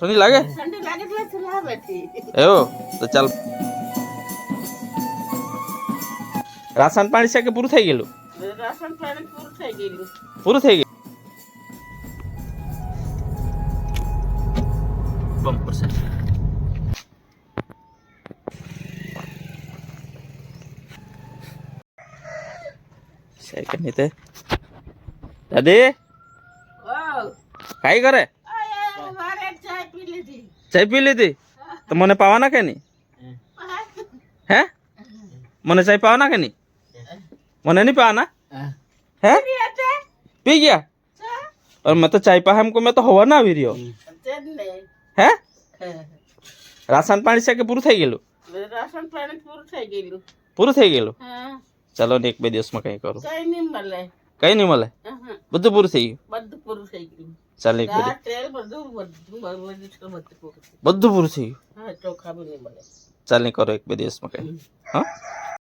ઠંડી લાગે? ઠંડી લાગે એટલે ચૂલા બેઠી એવો? તો ચાલ. રાશન પાણી છે કે પૂરું થઈ ગયેલું? રાશન પાણી પૂરું થઈ ગયેલું. પૂરું થઈ ગયું બમ્પર છે સેકન્ડની તે? દાદી? કાઈ કરે? લીધી ચાય પી લીધી તો મને પાવાના કે નહીં હે મને ચાય પાવાના કે નહીં મને નહીં પાવાના હે પી ગયા और मैं तो चाय पा हमको मैं तो हवा ना આવી રહ્યો હે રાશન પાણી છે કે પૂરું થઈ ગયેલું રાશન પાણી પૂરું થઈ ગયેલું પૂરું થઈ ગયેલું હા ચાલો ને એક બે દિવસમાં કંઈ કરું કઈ નહીં મળે કઈ નહીં મળે અહં. બધું પૂરું થઈ ગયું બધું પૂરું થઈ ગયું ચાલ તેલ બધું પૂરું થઈ ગયું ચાલ કરો એક બે દિવસમાં કઈ. હા?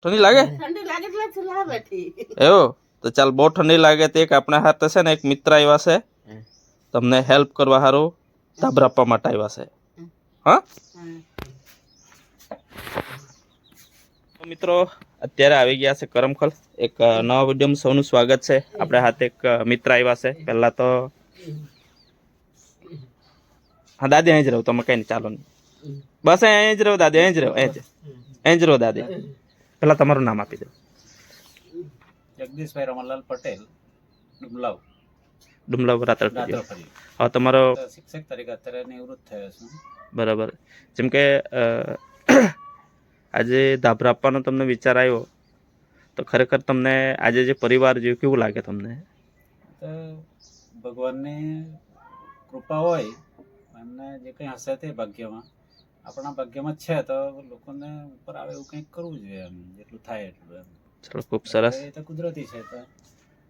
ઠંડી લાગે? ઠંડી લાગે એટલે બેઠી. એવું? તો ચાલ બહુ ઠંડી લાગે તો એક આપણા હાથે છે ને એક મિત્ર આવ્યા છે. તમને હેલ્પ કરવા સારું ધાબરા આપવા માટે આવ્યા છે. હા. મિત્રો અત્યારે આવી ગયા છે કરમખલ. એક નવા વિડીયોમાં સૌનું સ્વાગત છે. આપણે હાથે એક મિત્ર આવ્યા છે. પહેલા તો હા દાદી અહીં જ રહો તમે કઈ નહીં ચાલો નહીં. બસ અહીં જ રહો દાદી અહીં જ રહો અહીં જ. અહીં જ રહો દાદી. પહેલા તમારું નામ આપી દો. જગદીશભાઈ રમણલાલ પટેલ ડુમલાવ. ડુમલાવ રાત્રે હા તમારો શિક્ષક તરીકે અત્યારે નિવૃત્ત થયો છું. બરાબર. જેમ કે આજે ધાબરા આપવાનો તમને વિચાર આવ્યો તો ખરેખર તમને આજે જે પરિવાર જોયું કેવું લાગે તમને? તો ભગવાનની કૃપા હોય એમને જે કંઈ હશે તે ભાગ્યમાં. આપણા ભાગ્યમાં જ છે તો લોકોને ઉપર આવે એવું કંઈક કરવું જોઈએ એમ જેટલું થાય એટલું એમ. ચલો ખૂબ સરસ. એ તો કુદરતી છે તો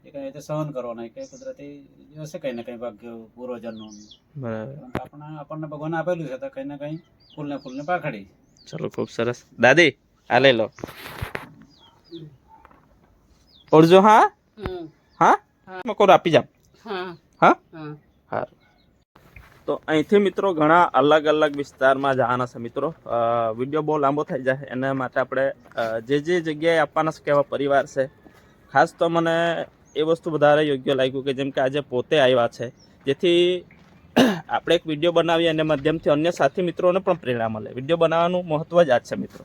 એ કંઈ રીતે સહન કરવાના કે કુદરતી હશે કંઈ ને કંઈ ભાગ્ય પૂર્વજનનું બરાબર. આપણા આપણને ભગવાન આપેલું છે તો કંઈ ને કંઈ ફૂલને ફૂલને પાખડી. ચલો ખૂબ સરસ. દાદી આ લઈ લો. ઓળજો હા? હા? હા. મકોર આપી જામ હા. હા? હા. સારું તો અહીંથી મિત્રો ઘણા અલગ અલગ વિસ્તારમાં જવાના છે મિત્રો. વીડિયો બહુ લાંબો થઈ જાય, એના માટે આપણે જે જે જગ્યાએ આપવાના છે કેવા પરિવાર છે, ખાસ તો મને એ વસ્તુ વધારે યોગ્ય લાગ્યું કે જેમ કે આજે પોતે આવ્યા છે. જેથી આપણે એક વીડિયો બનાવીએ અને માધ્યમથી અન્ય સાથી મિત્રોને પણ પ્રેરણા મળે. વીડિયો બનાવવાનું મહત્ત્વ જ આ છે મિત્રો.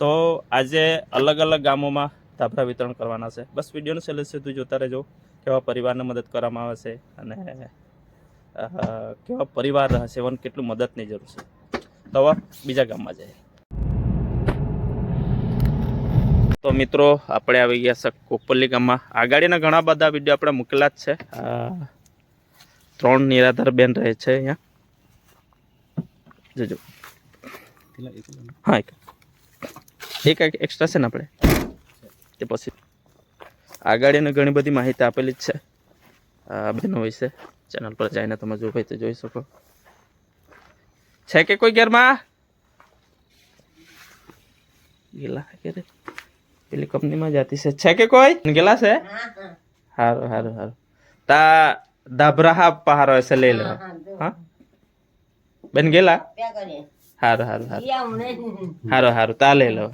તો આજે અલગ અલગ ગામોમાં ધાબરા વિતરણ કરવાના છે. બસ વિડીયોનું છેલ્લે સીધું જોતા રહેજો. કેવા પરિવારને મદદ કરવામાં આવે છે અને કેવા પરિવાર છે કેટલું મદદની જરૂર છે? તો બીજા ગામમાં જઈએ. તો મિત્રો, આપણે આવી ગયા છે કોપલ્લી ગામમાં. આગાડીના ઘણા બધા વીડિયો આપણે મૂકેલા જ છે. ત્રણ નિરાધાર બેન રહે છે અહીંયા. જોજો. હા, એક. એક એક એક્સ્ટ્રા છે ને આપણે? તે પછી. આગાડીને ઘણી બધી માહિતી આપેલી જ છે બહેનો વિશે. ચેનલ પર જઈને તમે જો તો જોઈ શકો. છે કે કોઈ ઘેરમાં? ગેલા કે પેલી કંપનીમાં જતી છે. છે કે કોઈ? ગેલા છે? સારું સારું સારું તા દાબરાહા પહારો છે લઈ લો. હા? બેન ગેલા? સારું સારું સારું સારું સારું તા લઈ લો.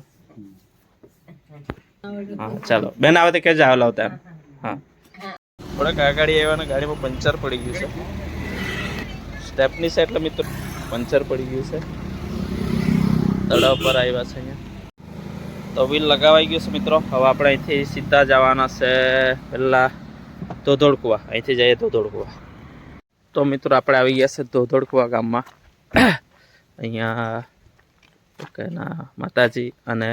હા, ચાલો. બેન આવે તો કે જાવ લાવતા હા. થોડાક આગળ આવ્યા ને ગાડીમાં પંચર પડી ગયું છે. સ્ટેપની છે એટલે મિત્રો પંચર પડી ગયું છે. તળાવ પર આવ્યા છે અહીંયા. તો વ્હીલ લગાવાઈ ગયું છે મિત્રો. હવે આપણે અહીંથી સીધા જવાના છે પહેલાં ધોધોડકુવા અહીંથી જઈએ ધોધોડકુવા તો મિત્રો આપણે આવી ગયા છે ધોધોડકુવા ગામમાં. અહીંયા એના માતાજી અને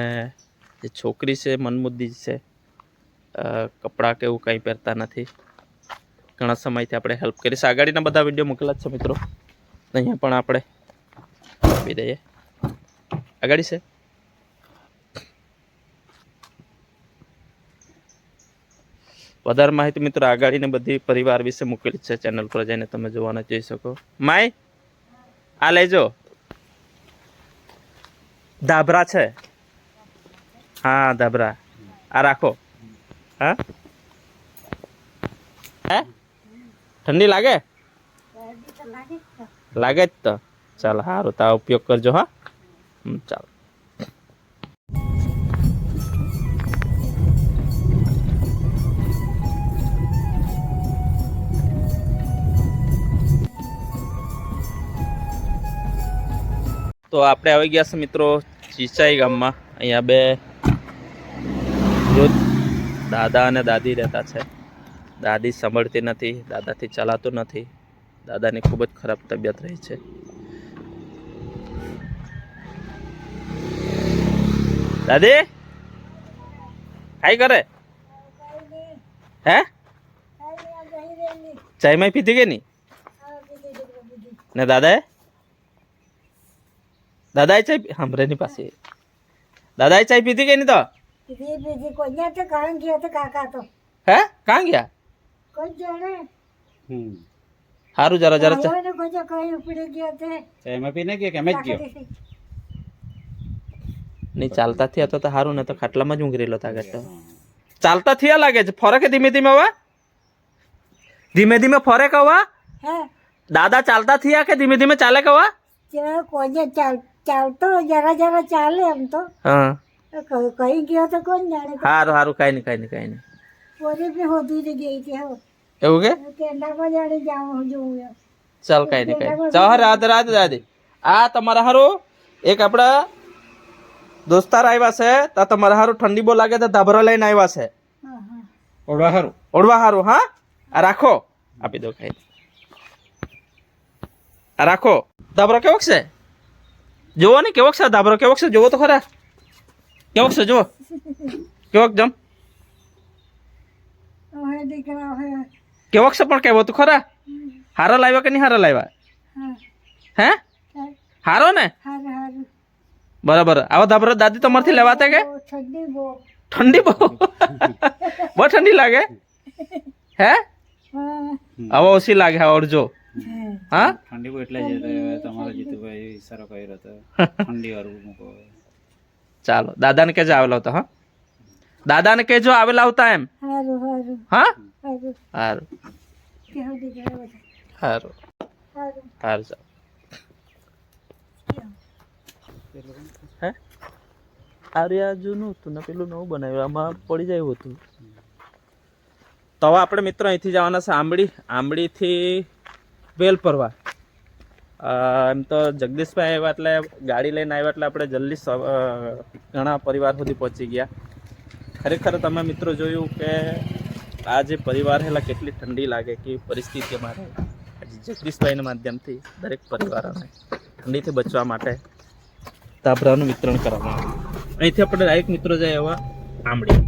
જે છોકરી છે, મનમુદ્દી છે કપડાં કે એવું કંઈ પહેરતા નથી. ઘણા સમયથી આપણે હેલ્પ કરીશ આગાડીના બધા વીડિયો મૂકેલા જ છે મિત્રો. અહીંયા પણ આપણે આપી દઈએ. આગાડી છે? વધારે માહિતી મિત્રો આગાડીને બધી પરિવાર વિશે મૂકેલી છે. ચેનલ પર જઈને તમે જોવાના જોઈ શકો. માય, આ લેજો ધાબરા છે? હા, ધાબરા. આ રાખો. હા? હે? ઠંડી લાગે? લાગે જ તો. ચાલ સારું તા ઉપયોગ કરજો હા? ચાલો. તો આપણે આવી ગયા છે મિત્રો ચીચાઈ ગામમાં. અહીંયા બે દાદા અને દાદી રહેતા છે. દાદી સાંભળતી નથી દાદાથી ચલાતું નથી. દાદાની ખૂબ જ ખરાબ તબિયત રહી છે. દાદી? કાઈ કરે? હે? ચાયમાં પીધી કે નહીં? ને દાદાએ? દાદાએ ચાય હમરે ની પાસે દાદાએ ચાય પીધી કે નહીં તો? કોઈ તો કારણ ગયો તો કાકા તો. હે? કાં ગયા? કોઈ જાણે હમ સારું જરા જરા ચા- હવે કોઈ કઈ ઉપડી ગયો તે તો એમાં પીને ગયો કે એમ જ ગયો નહીં ચાલતા થયા તો તો સારું ને તો ખાટલામાં જ ઊંઘી રહેલો તા આગળ તો ચાલતા થયા લાગે છે ફરે કે ધીમે ધીમે હવે ધીમે ધીમે ફરે કે હવે હે દાદા ચાલતા થયા કે ધીમે ધીમે ચાલે કે હવે જે કોઈ ચાલ ચાલતો જરા જરા ચાલે એમ તો હા ક- કઈ ગયો તો કોણ જાણે સારું સારું કાંઈ નહીં કાંઈ નહીં કાંઈ નહીં પોતે બી હોતી જ ગઈ હતી હવે એવું કે? ચાલ કાંઈ નહીં કાંઈ. ચાલ રાધે રાધે દાદી આ તમારા હારું એક આપણા દોસ્તાર આવ્યા છે તો તમારા હારું ઠંડી બહુ લાગે તો ધાબરો લઈને આવ્યા છે. ઓડવા હારું ઓળવા ઓળવા હારું હા? આ રાખો. આપી દો ખાઈ આ રાખો. ધાબરો કેવો છે? જોવો ને કેવો છે ધાબરો? કેવો છે? જોવો તો ખરા. કેવો છે? જુઓ. કેવો જમ. દીકરા હવે સપોર્ટ છે પણ કેવો તું ખરા? હારો લાવ્યા કે નહીં હારો લાવ્યા? હે. હા, હારો ને? હારું હારું. બરાબર. આવો ધાબરો દાદી તમારથી લેવાતા કે? ઠંડી બહુ. ઠંડી બહુ? ઠંડી લાગે? હે? આવો ઓછી લાગે હા અડજો. હા. હા? ઠંડી બહુ એટલે જ તમારો જીતુભાઈ ઈશારો કર્યો હતો ઠંડી વાળું ચાલો દાદાને કેજો આવેલો હતો હા? દાદાને કેજો આવેલા આવતા એમ. હા? સારું હે અરે આ જૂનું હતું ને પેલું નવું બનાવ્યું આમાં પડી જાય હતું. તો હવે આપણે મિત્રો અહીંથી જવાના છે આંબળી આંબળીથી વેલ પરવા એમ તો જગદીશભાઈ આવ્યા એટલે ગાડી લઈને આવ્યા એટલે આપણે જલ્દી ઘણા પરિવાર સુધી પહોંચી ગયા. ખરેખર તમે મિત્રો જોયું કે આ જે પરિવાર હેલા કેટલી ઠંડી લાગે કે પરિસ્થિતિ અમારે. જગદીશભાઈના માધ્યમથી દરેક પરિવારોને ઠંડીથી બચવા માટે તાબરાનું વિતરણ કરવામાં આવ્યું. અહીંથી આપણે ડાયરેક્ટ મિત્રો જાય એવા આંબળી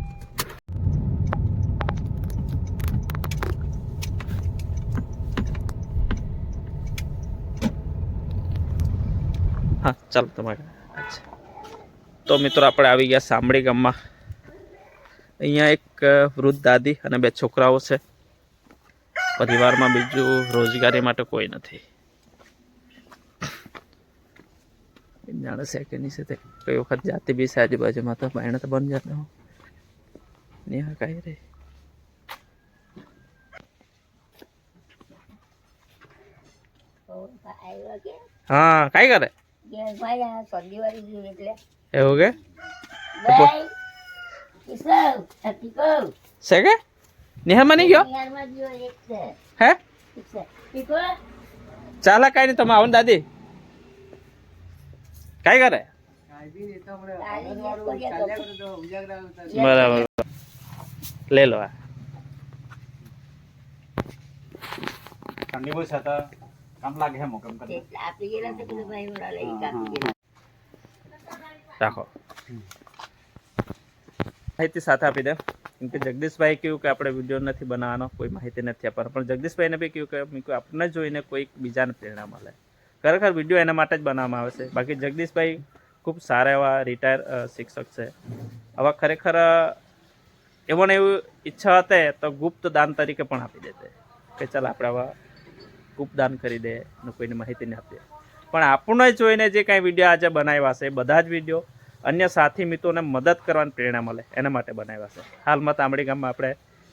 હા, ચાલો તમારે. તો મિત્રો, આપણે આવી ગયા સાંભળી ગામમાં. અહીંયા એક વૃદ્ધ દાદી અને બે છોકરાઓ છે. પરિવારમાં બીજું રોજગારી માટે કોઈ નથી. જાણે છે કે નહીં છે તે કઈ વખત જાતે બી છે આજુબાજુમાં તો બાયણે તો બન જાતે હું. નેહા કાંઈ રે. હા કાંઈ કરે? એવું કે? છે કે નેહામાં નહીં ગયો હે ચાલે કાંઈ નહીં તમે આવો ને દાદી કાંઈ કરે બરાબર. લઈ લો આ. ઠંડી બહુ છે તો કામ લાગે એમ કેમ કરે રાખો. માહિતી સાથે આપી દે. કેમ કે જગદીશભાઈ કહ્યું કે આપણે વીડિયો નથી બનાવવાનો, કોઈ માહિતી નથી આપવાનો. પણ જગદીશભાઈને બી કહ્યું કે મેં કહ્યું આપણને જોઈને કોઈક બીજાને પ્રેરણા મળે. ખરેખર વીડિયો એના માટે જ બનાવવામાં આવે છે. બાકી જગદીશભાઈ ખૂબ સારા એવા રિટાયર શિક્ષક છે. આવા ખરેખર એવોને એવું ઈચ્છા હતે તો ગુપ્ત દાન તરીકે પણ આપી દેતે કે ચાલ આપણે આવા ગુપ્ત દાન કરી દે ને કોઈને માહિતી નહીં આપીએ. પણ આપણને જોઈને જે કાંઈ વીડિયો આજે બનાવ્યા છે, બધા જ વીડિયો અન્ય સાથી મિત્રોને મદદ કરવાની પ્રેરણા મળે, એના માટે બનાવ્યા છે. હાલમાં તાંબડી ગામમાં આપણે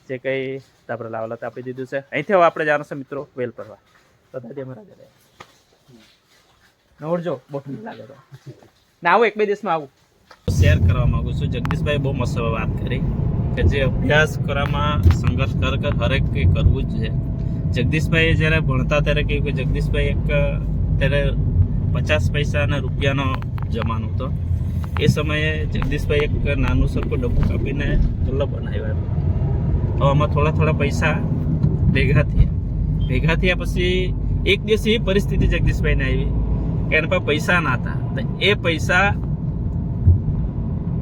જે કંઈ આપણે લાવલત આપી દીધું છે. અહીંથી હવે આપણે જવાનું છે મિત્રો વેલ પરવા. બધા અમારા ઘરે. નવડજો ઠંડી લાગે તો. ના આવું એક બે દિવસમાં આવું. શેર કરવા માંગુ છું. જગદીશભાઈ બહુ મસ્ત વાત કરી કે જે અભ્યાસ કરવામાં સંઘર્ષ કર કર હરેક કંઈ કરવું જ છે. જગદીશભાઈએ જ્યારે ભણતા ત્યારે કહ્યું કે જગદીશભાઈ એક, ત્યારે પચાસ પૈસા અને રૂપિયાનો જમાનો હતો. એ સમયે જગદીશભાઈ એક નાનું સરખું ડબ્બું કાપીને ચૂલો બનાવ્યો તો આમાં થોડા થોડા પૈસા ભેગા થયા. ભેગા થયા પછી એક દિવસ એવી પરિસ્થિતિ જગદીશભાઈને આવી કે એના પાસે પૈસા ના હતા. તો એ પૈસા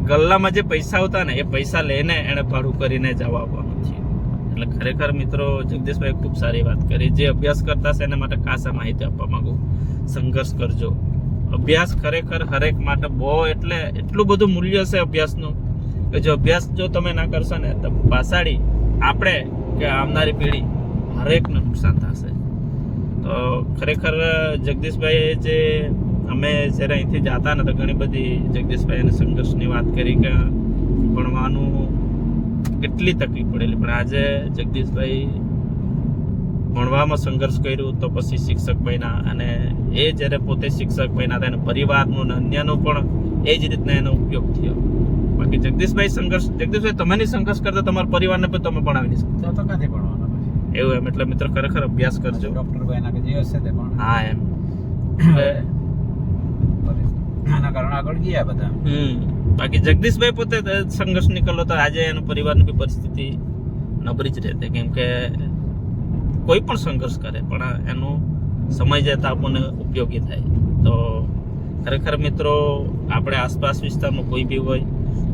ગલ્લામાં જે પૈસા આવતા ને એ પૈસા લઈને એણે ભાડું કરીને જવા આવવાનું થયું. એટલે ખરેખર મિત્રો જગદીશભાઈ ખૂબ સારી વાત કરી. જે અભ્યાસ કરતા છે એના માટે ખાસ માહિતી આપવા માંગુ. સંઘર્ષ કરજો. અભ્યાસ ખરેખર હરેક માટે બહુ એટલે એટલું બધું મૂલ્ય છે અભ્યાસનું કે જો અભ્યાસ જો તમે ના કરશો ને, તો પાછાડી આપણે કે આવનારી પેઢી હરેકને નુકસાન થશે. તો ખરેખર જગદીશભાઈએ જે અમે જ્યારે અહીંથી જતા ને, તો ઘણી બધી જગદીશભાઈ અને સંઘર્ષની વાત કરી કે ભણવાનું કેટલી તકલીફ પડેલી. પણ આજે જગદીશભાઈ ભણવામાં સંઘર્ષ કર્યું તો પછી શિક્ષક બન્યા અને એ જ્યારે પોતે શિક્ષક બન્યા હતા એને પરિવારનું અને અન્યનું પણ એ જ રીતના એનો ઉપયોગ થયો. બાકી જગદીશભાઈ સંઘર્ષ જગદીશભાઈ તમે નહીં સંઘર્ષ કરતા તમારા પરિવારને પણ તમે ભણાવી નહીં શકતા તો ક્યાંથી ભણવાના પછી? એવું એમ એટલે મિત્ર ખરેખર અભ્યાસ કરજો. ડોક્ટર ભાઈના કે જે હશે તે પણ હા એમ. આના કારણે આગળ ગયા બધા. હમ. બાકી જગદીશભાઈ પોતે સંઘર્ષ નીકળ્યો તો આજે એનો પરિવારની પરિસ્થિતિ નબળી જ રહેતી. કેમ કે કોઈ પણ સંઘર્ષ કરે, પણ એનો સમય જતા આપણને ઉપયોગી થાય. તો ખરેખર મિત્રો, આપણે આસપાસ વિસ્તારમાં કોઈ બી હોય,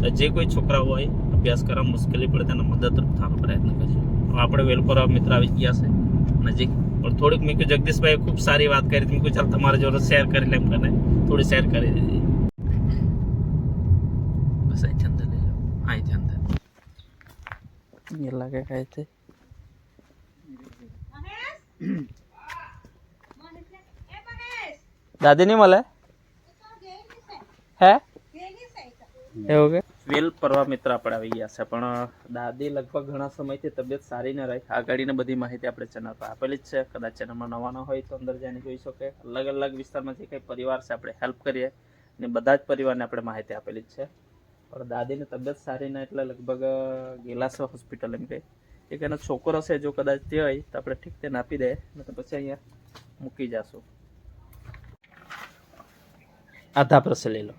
તો જે કોઈ છોકરા હોય, અભ્યાસ કરવામાં મુશ્કેલી પડે, તેને મદદરૂપ થવાનો પ્રયત્ન કરીશું. આપણે વેલપુરા મિત્ર આવી ગયા છે, નજીક. પણ થોડીક મેં કીધું જગદીશભાઈએ ખૂબ સારી વાત કરી હતી. મેં કીધું ચાલ તમારા જોડે શેર કરી લેમ એમ થોડી શેર કરી દીધી. બસ અહીંથી અંદર લઈ લો. અહીંથી અંદર એ લાગે કાંઈ દાદી નહીં મળે હે એવું કે? વેલ પરવા મિત્ર આપણે આવી ગયા છે પણ દાદી લગભગ ઘણા સમયથી તબિયત સારી ન રહી. આગળની બધી માહિતી આપણે ચેનલ પર આપેલી જ છે. કદાચ ચેનલમાં નવા ન હોય તો અંદર જઈને જોઈ શકે. અલગ અલગ વિસ્તારમાં જે કંઈ પરિવાર છે આપણે હેલ્પ કરીએ. અને બધા જ પરિવારને આપણે માહિતી આપેલી જ છે. પણ દાદીની તબિયત સારી ન એટલે લગભગ ગેલાસો હોસ્પિટલ એમ કે એક એનો છોકરો છે જો કદાચ તે હોય તો આપણે ઠીક તેને આપી દે તો પછી અહીંયા મૂકી જશું. આધા પ્રસે લઈ લો.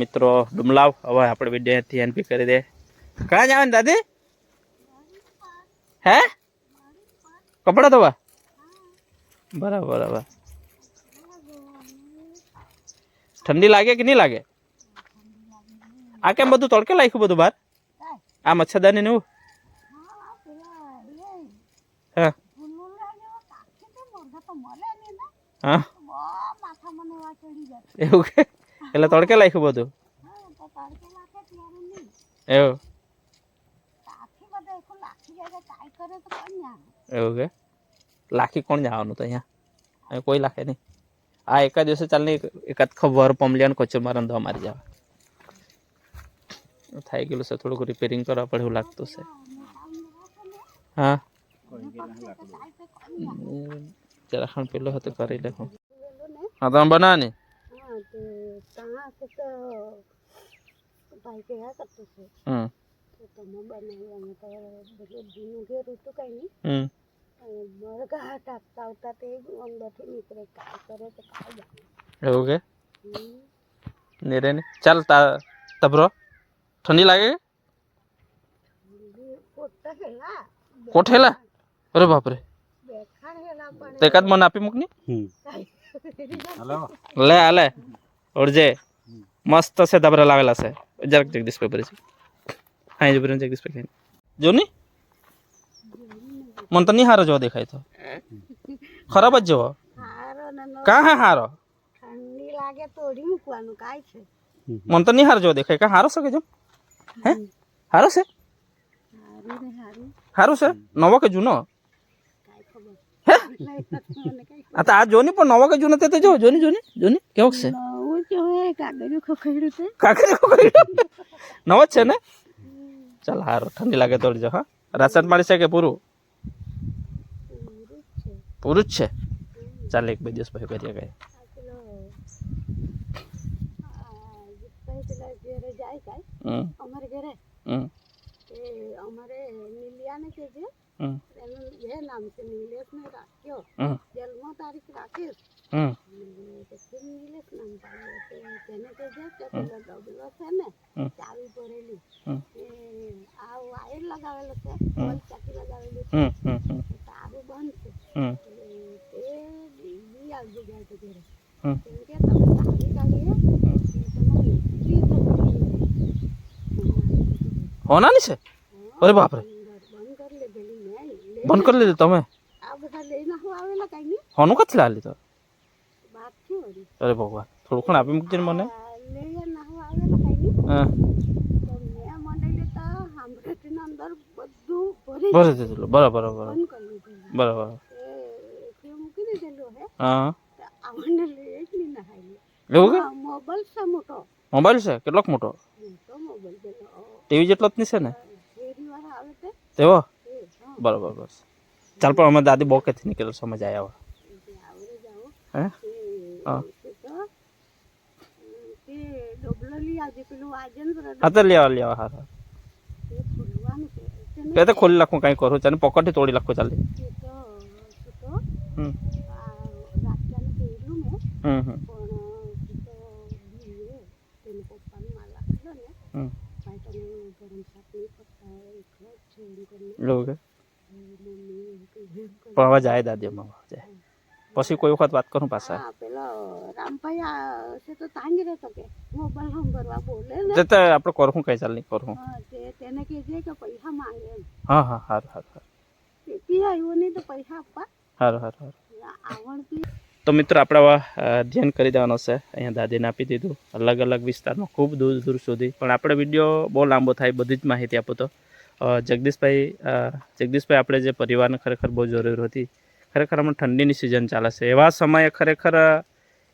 મિત્રો, ડુમલાવ. હવે આપણે વિદ્યાર્થી એનપી કરી દે. ક્યાં જવાનું દાદી? હે? કપડા ધોવા? બરાબર બરાબર. ઠંડી લાગે કે નહીં લાગે? આ કેમ બધું તડકે લાખ્યું બધું બહાર? આ મચ્છરદાની ને એવું? હા. એવું કે? એટલે તડકે લાખ્યું બધું? એવું. એવું કે? લાખી કોણ જવાનું તો અહીંયા? અહીં કોઈ લાખે નહીં. આ એકા દિવસે ચાલ નહીં એકાદ ખબર પમલિયાનું કચર મારે અંધા મારી જવા. થઈ ગયેલું છે થોડુંક રિપેરિંગ કરવા પડે એવું લાગતું છે. હા? હમ, જરા ખાણ પેલો હતો કરી લે હું હા તમે બનાવવાની હા તો ત્યાં તો ભાઈ કયા કરતો છે. હમ. અને મરઘા ટાકતા આવતા તે અંદરથી નીકળે કાય કરે તો કાય એવું કે? હમ. નીરે ને. ચાલ તા તબરો ઠંડી લાગે કોઠેલા અરે બાપરે. તો એકાદ મને આપી મૂકની હલો. લે આ લે. ઓરજે. મસ્ત છે તબરા લાવેલા છે. જરાક જગદીશ ભરી છે. હા જ ભરી જગદીશ ભાઈ જો ની. મને તો નહીં હારો જેવો દેખાય તો. ખરાબ જ જેવો? કા હા હારો? ઠંડી લાગે તોડી મૂકવાનું કાય છે. મને તો નહીં હારો જેવો દેખાય. કાં હારો છે કે જો? હે? હારો છે? હારું છે? નવો કે જૂનો? હે? આ તો આ જોની પણ નવો કે જૂનો તે તો જો જોની જોની જોની કેવો છે? કાકરી નવો જ છે ને? ચાલ હારો ઠંડી લાગે તોડી જાઓ હા? રાશન પાણી છે કે પૂરું? પૂરું જ છે. ચાલે એક બે દિવસ પછી કરીએ કઈ અમારે ઘરે અમારે નીલિયાને કે છે એનું એ નામ છે નિલેશને રાખ્યો જન્મ તારીખ રાખીશ પછી નિલેશ નામ પાડ્યું તેને કે પેલો ડબલો છે ને ચાવી ભરેલી હમ. આ વાયર લગાવેલો છે ચાકી લગાવેલી છે હમ હમ હમ તારું બંધ છે હમ એટલે તે બી આવજો જાય તો ઘરે હમ કેમ કે તમે ચાવી કાઢીએ એટલે તમે મોકલી દો હોનાની છે અરે કરી લીધેલી બંધ કરી લીધું તમે હોનું કથી લાલી વળી અરે ભગવાન થોડું ખણ આપી મૂકજે મને હું તો ભરી દીધેલું બરાબર બરાબર બરાબર હે એવું કે? મોબાઈલ છે મોટો. મોબાઈલ છે? કેટલોક મોટો? ટીવી જેટલો જ નહીં છે ને? તેવો? બરાબર બસ ચાલ પણ અમે દાદી બહુ કેથી નીકળેલો સમજ આવ્યા હે? હા. હા તો લેવા લેવા હા તે ખોલી નાખું કાંઈ કરું. ચાલે પોકેટથી તોડી નાખું ચાલે. હમ આ રાત્યાને કહેલું મેં હમ હમ પણ તેને પપ્પાને માલ આપેલો ને ભાઈ તમે ગરમ શાક નહીં કરતા એકલો જ છે એમ કરીને એવું કે મમ્મી એમ કે એમ કરે. પણ હવે જાય દાદી અમારે જાય પછી કોઈ વખત વાત કરું પાછા પેલો રામભાઈ છે તો તાંજ રહેતો કે મોબાઈલ નંબરવા બોલે ને તે આપણે કરું કઈ ચાલ નહીં કરું હા, તે તેને કહેજે કે પૈસા માંગે હા હા સારું સારું સારું તેથી આવ્યો નહીં તો પૈસા આપવા સારું સારું સારું આવડતી તો મિત્રો, આપણે ધ્યાન કરી દેવાનો છે. અહીંયા દાદીને આપી દીધું. અલગ અલગ વિસ્તારમાં ખૂબ દૂર દૂર સુધી. પણ આપણે વીડિયો બહુ લાંબો થાય, બધી જ માહિતી આપો તો. જગદીશભાઈ જગદીશભાઈ, આપણે જે પરિવારને ખરેખર બહુ જરૂર હતી, ખરેખર હમણાં ઠંડીની સિઝન ચાલે છે. એવા સમયે ખરેખર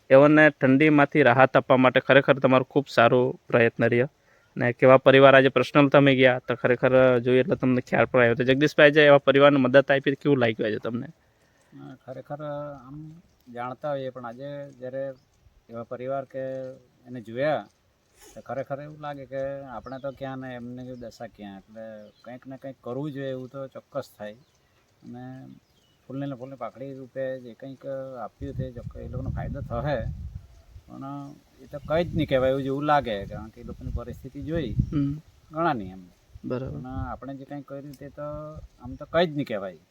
એઓને ઠંડીમાંથી રાહત આપવા માટે ખરેખર તમારો ખૂબ સારો પ્રયત્ન રહ્યો. ને કેવા પરિવાર આજે પ્રશ્નલ તમે ગયા, તો ખરેખર જોઈએ એટલે તમને ખ્યાલ પણ આવ્યો. તો જગદીશભાઈ, જે એવા પરિવારને મદદ આપી, કેવું લાગ્યું આજે તમને? ખરેખર આમ જાણતા હોઈએ પણ આજે જ્યારે એવા પરિવાર કે એને જોયા તો ખરેખર એવું લાગે કે આપણે તો ક્યાં ને એમને દશા ક્યાં એટલે કંઈક ને કંઈક કરવું જોઈએ એવું તો ચોક્કસ થાય. અને ફૂલને ને ફૂલની પાકડી રૂપે જે કંઈક આપ્યું તે ચોક્કસ એ લોકોનો ફાયદો થશે. પણ એ તો કંઈ જ નહીં કહેવાય એવું જેવું લાગે કારણ કે એ લોકોની પરિસ્થિતિ જોઈ ઘણાની એમ. બરાબર. આપણે જે કંઈ કર્યું તે તો આમ તો કંઈ જ નહીં કહેવાય.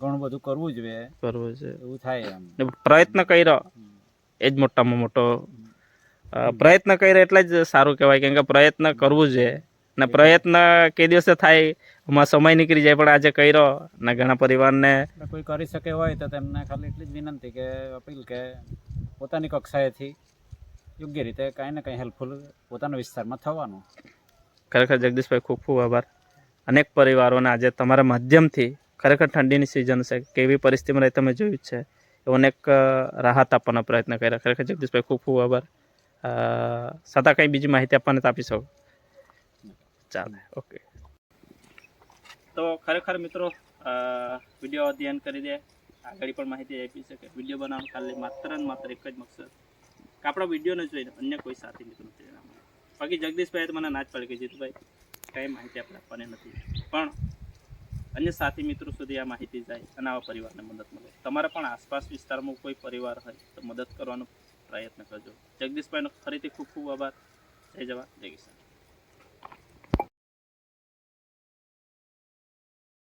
ઘણું બધું કરવું જોઈએ કરવું છે. એવું થાય એમ. પ્રયત્ન કર્યો. એ જ મોટામાં મોટો પ્રયત્ન કર્યો એટલે જ સારું કહેવાય. કેમ કે પ્રયત્ન કરવું જોઈએ ને પ્રયત્ન કે દિવસે થાય એમાં સમય નીકળી જાય પણ આજે કર્યો. ને ઘણા પરિવારને કોઈ કરી શકે હોય તો તેમને ખાલી એટલી જ વિનંતી કે અપીલ કે પોતાની કક્ષાએથી યોગ્ય રીતે કાંઈ ને કંઈ હેલ્પફુલ પોતાના વિસ્તારમાં થવાનું. ખરેખર જગદીશભાઈ ખૂબ ખૂબ આભાર. અનેક પરિવારોને આજે તમારા માધ્યમથી ખરેખર ઠંડીની સિઝન છે. કેવી પરિસ્થિતિમાં રહી તમે જોયું છે. એવો અનેક રાહત આપવાનો પ્રયત્ન કર્યા. ખરેખર જગદીશભાઈ ખૂબ ખૂબ આભાર. છતાં કંઈ બીજી માહિતી આપવાને તો આપી શકો ચાલે, ઓકે. તો ખરેખર મિત્રો વીડિયો અધ્યયન કરી દે. આગળ પણ માહિતી આપી શકે. વીડિયો બનાવવાનું ખાલી માત્ર ને માત્ર એક જ મકસદ. કે આપણા વિડીયોને જોઈને અન્ય કોઈ સાથી મિત્રો બાકી જગદીશભાઈ મને ના જ પડે કે જીતુભાઈ, કંઈ માહિતી આપણે આપવાની નથી. પણ અન્ય સાથી મિત્રો સુધી આ માહિતી જાય અને આવા પરિવારને મદદ મળે. તમારા પણ આસપાસ વિસ્તારમાં કોઈ પરિવાર હોય તો મદદ કરવાનો પ્રયત્ન કરજો. જગદીશભાઈનો ફરીથી ખૂબ ખૂબ આભાર. જય જવા જય કિસાન.